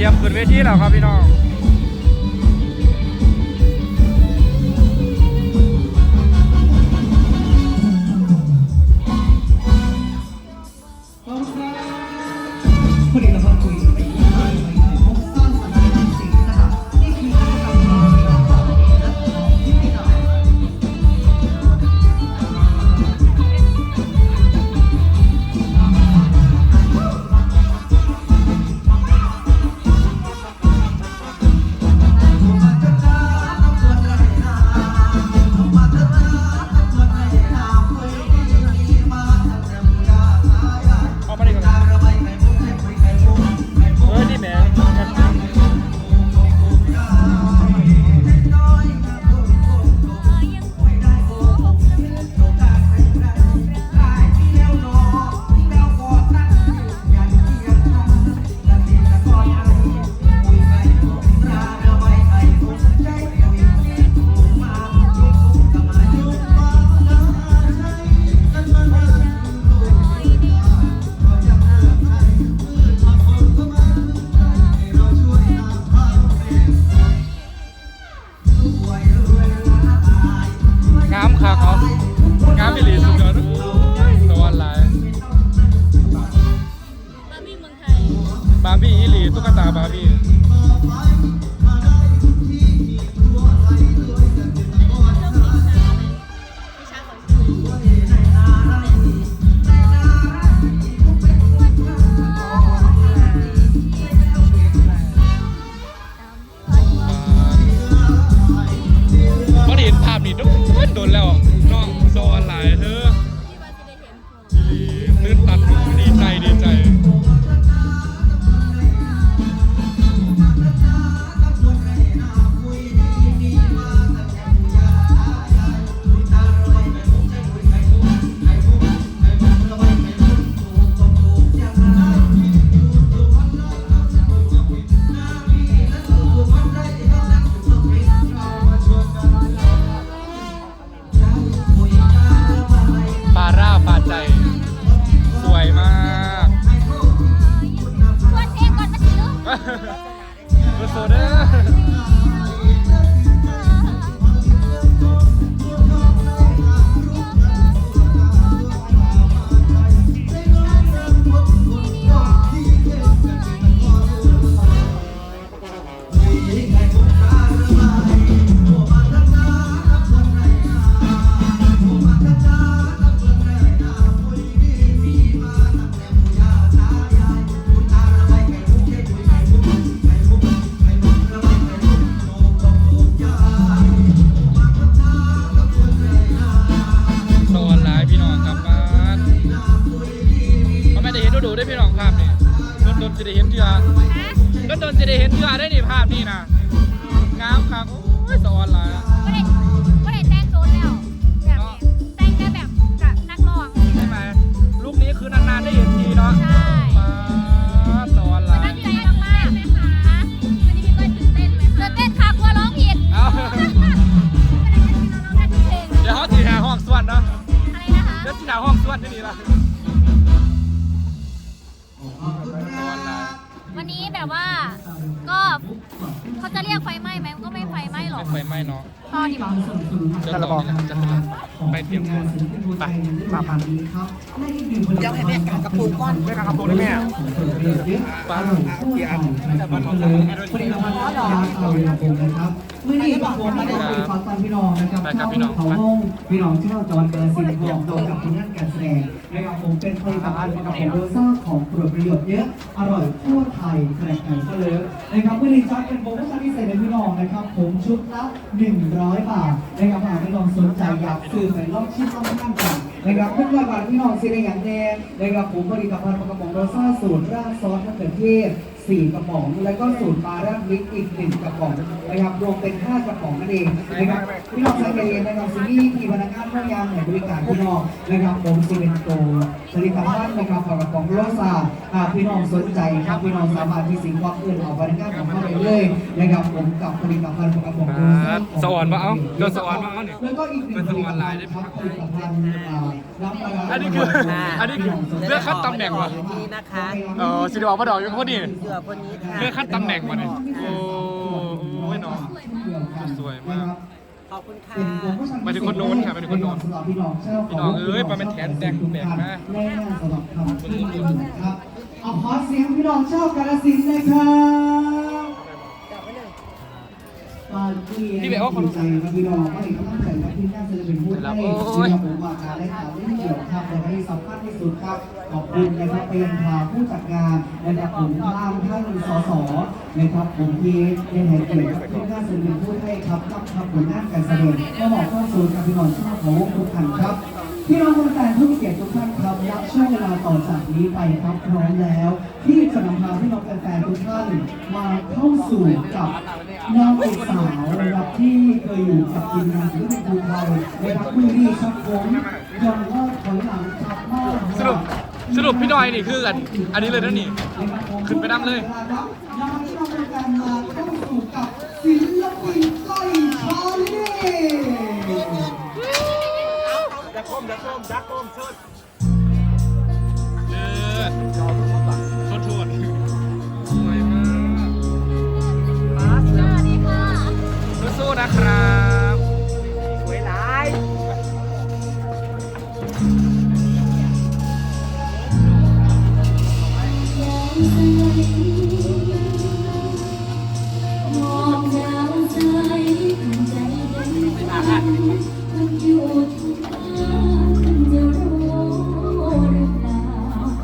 รียมขึ้นเวทีแล้วครับพี่น้องคนอีกแล้วคุย นภาพนี้โดนโดนแล้วน้องสวรรค์หลายเธอที่ว่าจะได้เห็นผมอีหลีตื่นตัน ชื่อได้นี่ภาพนี่นะ ฟไหม้ไหมมันก็ไม่ไฟไหม้หรอกไม่ไฟไหม้เนาะตอนนี้บอกจะต่อนี่นะจะต่อไปเตรียมตัวไปมาพันนี้ครับและอีกหนึ่งผลิตภัณฑ์เดี๋ยวให้แม่กางกระปุกก่อนแม่กางกระปุกได้แม่ป้าหนุ่มคู่กันนะครับเลยผลิตภัณฑ์ร้านเอาเวลาผมนะครับเมื่อนี้ผมมาได้คุยขอตอนพี่น้องนะครับเข้าเขาห้องพี่น้องที่เราจอนเกินสิบทองโดยกับผลงานการแสดงนะครับผมเป็นผลิตภัณฑ์ของผมโดยสร้างของโปรดประโยชน์เยอะอร่อยทั่วไทยแข่งขันก็เลย นะครับเมื่อนี้จัดเป็นโปรโมชั่นพิเศษในพี่น้องนะครับ ผมชุดละ 100 บาทนะครับหากพี่น้องสนใจอยากซื้อไปลองชิมลองทานกันนะครับทุกวันบาทพี่น้องซื้อได้อย่างแน่นะครับผมผลิตภัณฑ์กระป๋องโรซ่าสูตรรากซอสมะเขือเทศ สี่กระป๋อง แล้วก็สูตรปลาราดพริกอีกหนึ่งกระป๋องนะครับรวมเป็นห้ากระป๋องนั่นเองนะครับพี่น้องสังเกตเห็นนะครับซีรีส์ที่พนักงานพยายามให้บริการพี่น้องนะครับผมซีเมนโตผลิตภัณฑ์นะครับกระป๋องโรซ่าหากพี่น้องสนใจครับพี่น้องสามารถที่สิงคโปร์อื่นเอาพนักงานของเขาไปเลยนะครับผมกับผลิตภัณฑ์กระป๋องโรซ่าสวรรค์มาเอาเดี๋ยวสวรรค์มาเอานี่แล้วก็อีกหนึ่งเป็นสวรรค์ลายได้ไหมครับผลิตภัณฑ์อ่าน้ำปลาร้าอันนี้คืออันนี้คือเลือกคัดตำแหน่งวะนี่นะคะเออสิเดียวออกมาดอกยังพอดีเสื้ออบคนนี้ค่ะเลื่อนขั้นตำแหน่งมาเนี่ยโอ้โอ้ยน้องสวยมากขอบคุณค่ะเป็นโปรโมชั่หมายถึงคนโน้นค่ะหมายถึงคนโน้นสำหรับพี่น้องเจ้าขพี่น้องเอ้ยปลาเป็นแขนแดงแบกมาแน่นสำหรับคำที่ดีครับเอาขอเสียงพี่น้องเจ้ากาลสินธุ์เลยครับตอนที่พี่เบลว่าคนดีใจครับพี่น้องก็เห็นกำลังใจกับที่น่าจะ เป็นผู้ให้โอ้ที่ยเราผมว่าการได้ข่าวได้เกี่ยวครับและที่สำคัญที่สุดครับ ขอบคุณนะครับไปยังทางผู้จัดงานนะครับผมทางท่านสสนะครับผมที่ได้ให้เกียรติกับที่น่าจะเป็นผู้ให้ครับกับครับผลงานการแสดงก็บอกข้อสูตรกับพี่น้องชาวเขาวงทุกท่านครับ พี่น้องคนแฟนผู้มีเกียรติทุกท่านครับนับช่วงเวลาต่อจากนี้ไปครับพร้อมแล้ว ที่จะนำพาพี่น้องแฟนๆทุกท่านมาเข้าสู่กับนางเอกสาวนะครับที่เคยอยู่กับทีมงานศิลปินภูไทยนะครับมือนี้ครับผมยังว่าถอยหลังครับมากสรุปสรุปพี่ดอยนี่คืออันอันนี้เลยนะนี่ขึ้นไปนั่งเลย ครับนำพี่น้องแฟนๆมาเข้าสู่กับศิลปินก้อยชาลี จะก้มจ